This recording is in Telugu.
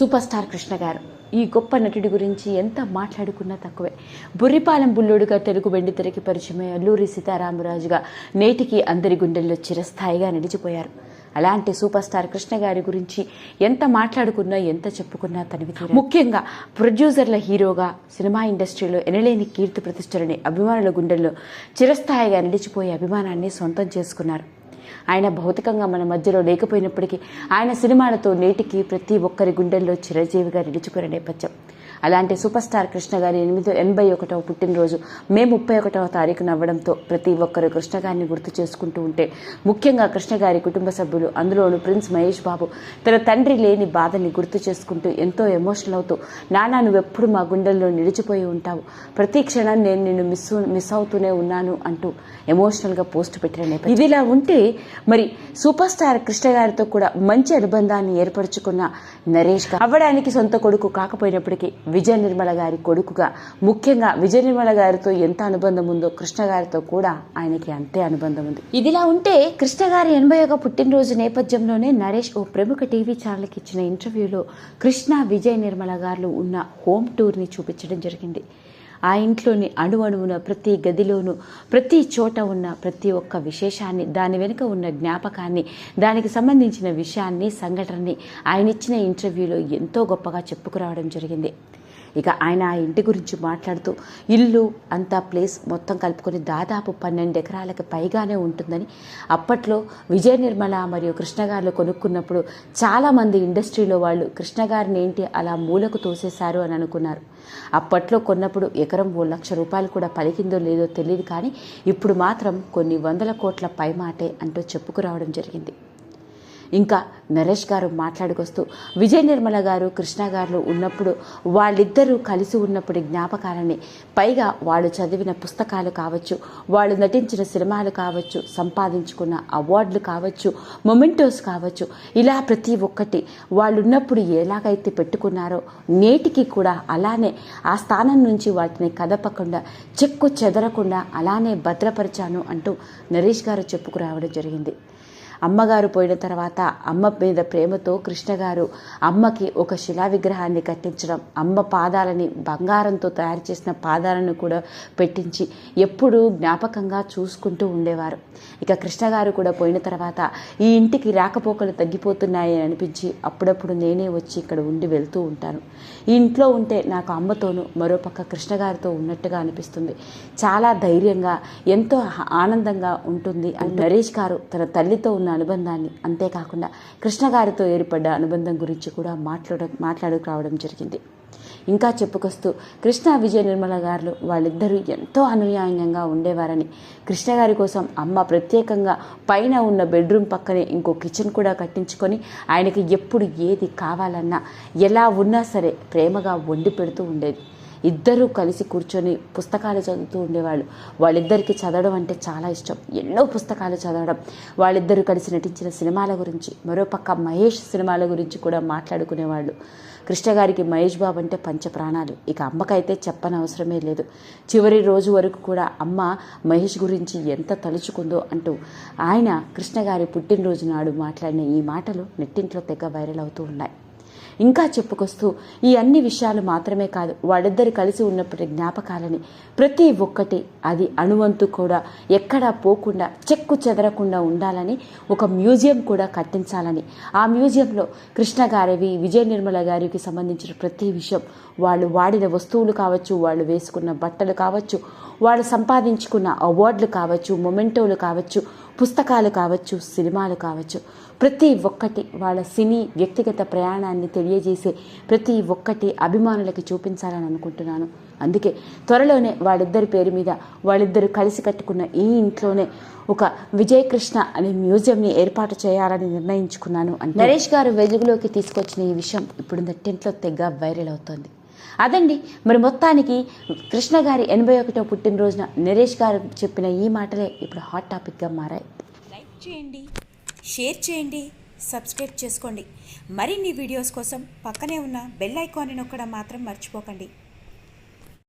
సూపర్ స్టార్ కృష్ణ గారు ఈ గొప్ప నటుడి గురించి ఎంత మాట్లాడుకున్నా తక్కువే. బుర్రిపాలెం బుల్లుడుగా తెలుగు వెండి తెరకి పరిచయమై అల్లూరి సీతారామరాజుగా నేటికి అందరి గుండెల్లో చిరస్థాయిగా నిలిచిపోయారు. అలాంటి సూపర్ స్టార్ కృష్ణ గారి గురించి ఎంత మాట్లాడుకున్నా ఎంత చెప్పుకున్నా తనవి ముఖ్యంగా ప్రొడ్యూసర్ల హీరోగా సినిమా ఇండస్ట్రీలో ఎనలేని కీర్తి ప్రతిష్టలని అభిమానుల గుండెల్లో చిరస్థాయిగా నిలిచిపోయే అభిమానాన్ని సొంతం చేసుకున్నారు. ఆయన భౌతికంగా మన మధ్యలో లేకపోయినప్పటికీ ఆయన సినిమాలతో నేటికి ప్రతి ఒక్కరి గుండెల్లో చిరంజీవిగా నిలుచుకునే నేపథ్యం. అలాంటి సూపర్ స్టార్ కృష్ణ గారి ఎనిమిది ఎనభై ఒకటవ పుట్టినరోజు మే ముప్పై ఒకటవ తారీఖున అవ్వడంతో ప్రతి ఒక్కరు కృష్ణ గారిని గుర్తు చేసుకుంటూ ఉంటే ముఖ్యంగా కృష్ణ గారి కుటుంబ సభ్యులు అందులోనూ ప్రిన్స్ మహేష్ బాబు తన తండ్రి లేని బాధని గుర్తు చేసుకుంటూ ఎంతో ఎమోషనల్ అవుతూ నానా నువ్వెప్పుడు మా గుండెల్లో నిలిచిపోయి ఉంటావు. ప్రతి క్షణం నేను నిన్ను మిస్ మిస్ అవుతూనే ఉన్నాను అంటూ ఎమోషనల్గా పోస్ట్ పెట్టిన నేపథ్యం. ఇదిలా ఉంటే మరి సూపర్ స్టార్ కృష్ణ గారితో కూడా మంచి అనుబంధాన్ని ఏర్పరచుకున్న నరేష్ అవ్వడానికి సొంత కొడుకు కాకపోయినప్పటికీ విజయ నిర్మల గారి కొడుకుగా ముఖ్యంగా విజయ నిర్మల గారితో ఎంత అనుబంధం ఉందో కృష్ణ గారితో కూడా ఆయనకి అంతే అనుబంధం ఉంది. ఇదిలా ఉంటే కృష్ణ గారి ఎనభై ఒక పుట్టినరోజు నేపథ్యంలోనే నరేష్ ఓ ప్రముఖ టీవీ ఛానల్కి ఇచ్చిన ఇంటర్వ్యూలో కృష్ణ విజయ నిర్మల గారు ఉన్న హోమ్ టూర్ని చూపించడం జరిగింది. ఆ ఇంట్లోని అణు అణువున ప్రతి గదిలోనూ ప్రతి చోట ఉన్న ప్రతి ఒక్క విశేషాన్ని దాని వెనుక ఉన్న జ్ఞాపకాన్ని దానికి సంబంధించిన విషయాన్ని సంఘటనని ఆయన ఇచ్చిన ఇంటర్వ్యూలో ఎంతో గొప్పగా చెప్పుకురావడం జరిగింది. ఇక ఆయన ఆ ఇంటి గురించి మాట్లాడుతూ ఇల్లు అంతా ప్లేస్ మొత్తం కలుపుకొని దాదాపు పన్నెండు ఎకరాలకు పైగానే ఉంటుందని. అప్పట్లో విజయ నిర్మల మరియు కృష్ణగారులు కొనుక్కున్నప్పుడు చాలామంది ఇండస్ట్రీలో వాళ్ళు కృష్ణగారిని ఏంటి అలా మూలకు తోసేశారు అని అనుకున్నారు. అప్పట్లో కొన్నప్పుడు ఎకరం ఓ లక్ష రూపాయలు కూడా పలికిందో లేదో తెలియదు కానీ ఇప్పుడు మాత్రం కొన్ని వందల కోట్ల పైమాటే అంటూ చెప్పుకురావడం జరిగింది. ఇంకా నరేష్ గారు మాట్లాడుకొస్తూ విజయ నిర్మల గారు కృష్ణ గారు ఉన్నప్పుడు వాళ్ళిద్దరూ కలిసి ఉన్నప్పుడు జ్ఞాపకాలని. పైగా వాళ్ళు చదివిన పుస్తకాలు కావచ్చు వాళ్ళు నటించిన సినిమాలు కావచ్చు సంపాదించుకున్న అవార్డులు కావచ్చు మొమెంటోస్ కావచ్చు ఇలా ప్రతి ఒక్కటి వాళ్ళు ఉన్నప్పుడు ఎలాగైతే పెట్టుకున్నారో నేటికి కూడా అలానే ఆ స్థానం నుంచి వాటిని కదపకుండా చెక్కు చెదరకుండా అలానే భద్రపరిచాను అంటూ నరేష్ గారు చెప్పుకురావడం జరిగింది. అమ్మగారు పోయిన తర్వాత అమ్మ మీద ప్రేమతో కృష్ణగారు అమ్మకి ఒక శిలా విగ్రహాన్ని కట్టించడం అమ్మ పాదాలని బంగారంతో తయారు చేసిన పాదాలను కూడా పెట్టించి ఎప్పుడూ జ్ఞాపకంగా చూసుకుంటూ ఉండేవారు. ఇక కృష్ణగారు కూడా పోయిన తర్వాత ఈ ఇంటికి రాకపోకలు తగ్గిపోతున్నాయి అని అనిపించి అప్పుడప్పుడు నేనే వచ్చి ఇక్కడ ఉండి వెళ్తూ ఉంటాను. ఈ ఇంట్లో ఉంటే నాకు అమ్మతోనూ మరోపక్క కృష్ణగారితో ఉన్నట్టుగా అనిపిస్తుంది. చాలా ధైర్యంగా ఎంతో ఆనందంగా ఉంటుంది. అని నరేష్ గారు తన తల్లితో ఉన్న అనుబంధాన్ని అంతేకాకుండా కృష్ణగారితో ఏర్పడ్డ అనుబంధం గురించి కూడా మాట్లాడ మాట్లాడుకు రావడం జరిగింది. ఇంకా చెప్పుకొస్తూ కృష్ణ విజయ నిర్మల గారు వాళ్ళిద్దరూ ఎంతో అనుయాయంగా ఉండేవారని కృష్ణ గారి కోసం అమ్మ ప్రత్యేకంగా పైన ఉన్న బెడ్రూమ్ పక్కనే ఇంకో కిచెన్ కూడా కట్టించుకొని ఆయనకి ఎప్పుడు ఏది కావాలన్నా ఎలా ఉన్నా సరే ప్రేమగా వండి పెడుతూ ఉండేది. ఇద్దరూ కలిసి కూర్చొని పుస్తకాలు చదువుతూ ఉండేవాళ్ళు. వాళ్ళిద్దరికి చదవడం అంటే చాలా ఇష్టం. ఎన్నో పుస్తకాలు చదవడం. వాళ్ళిద్దరూ కలిసి నటించిన సినిమాల గురించి మరోపక్క మహేష్ సినిమాల గురించి కూడా మాట్లాడుకునేవాళ్ళు. కృష్ణ గారికి మహేష్ బాబు అంటే పంచ ప్రాణాలు. ఇక అమ్మకైతే చెప్పనవసరమే లేదు. చివరి రోజు వరకు కూడా అమ్మ మహేష్ గురించి ఎంత తలుచుకుందో అంటూ ఆయన కృష్ణ గారి పుట్టినరోజు నాడు మాట్లాడిన ఈ మాటలు నెట్టింట్లో తెగ వైరల్ అవుతూ ఉన్నాయి. ఇంకా చెప్పుకొస్తూ ఈ అన్ని విషయాలు మాత్రమే కాదు వాళ్ళిద్దరు కలిసి ఉన్నప్పటి జ్ఞాపకాలని. ప్రతి ఒక్కటి అది అణువంతు కూడా ఎక్కడా పోకుండా చెక్కు చెదరకుండా ఉండాలని ఒక మ్యూజియం కూడా కట్టించాలని. ఆ మ్యూజియంలో కృష్ణ గారివి విజయ నిర్మల గారికి సంబంధించిన ప్రతి విషయం. వాళ్ళు వాడిన వస్తువులు కావచ్చు వాళ్ళు వేసుకున్న బట్టలు కావచ్చు వాళ్ళు సంపాదించుకున్న అవార్డులు కావచ్చు మొమెంటోలు కావచ్చు పుస్తకాలు కావచ్చు సినిమాలు కావచ్చు ప్రతి ఒక్కటి వాళ్ళ సినీ వ్యక్తిగత ప్రయాణాన్ని తెలియజేసే ప్రతి ఒక్కటి అభిమానులకి చూపించాలని అనుకుంటున్నాను. అందుకే త్వరలోనే వాళ్ళిద్దరి పేరు మీద వాళ్ళిద్దరు కలిసి కట్టుకున్న ఈ ఇంట్లోనే ఒక విజయకృష్ణ అనే మ్యూజియంని ఏర్పాటు చేయాలని నిర్ణయించుకున్నాను. నరేష్ గారు వెలుగులోకి తీసుకొచ్చిన ఈ విషయం ఇప్పుడు టెంట్లో తెగ వైరల్ అవుతోంది. అదండి. మరి మొత్తానికి కృష్ణ గారి ఎనభై ఒకటో పుట్టినరోజున నరేష్ గారు చెప్పిన ఈ మాటలే ఇప్పుడు హాట్ టాపిక్గా మారాయి. లైక్ చేయండి షేర్ చేయండి సబ్స్క్రైబ్ చేసుకోండి. మరిన్ని వీడియోస్ కోసం పక్కనే ఉన్న బెల్ ఐకాన్ని నొక్కడం మాత్రం మర్చిపోకండి.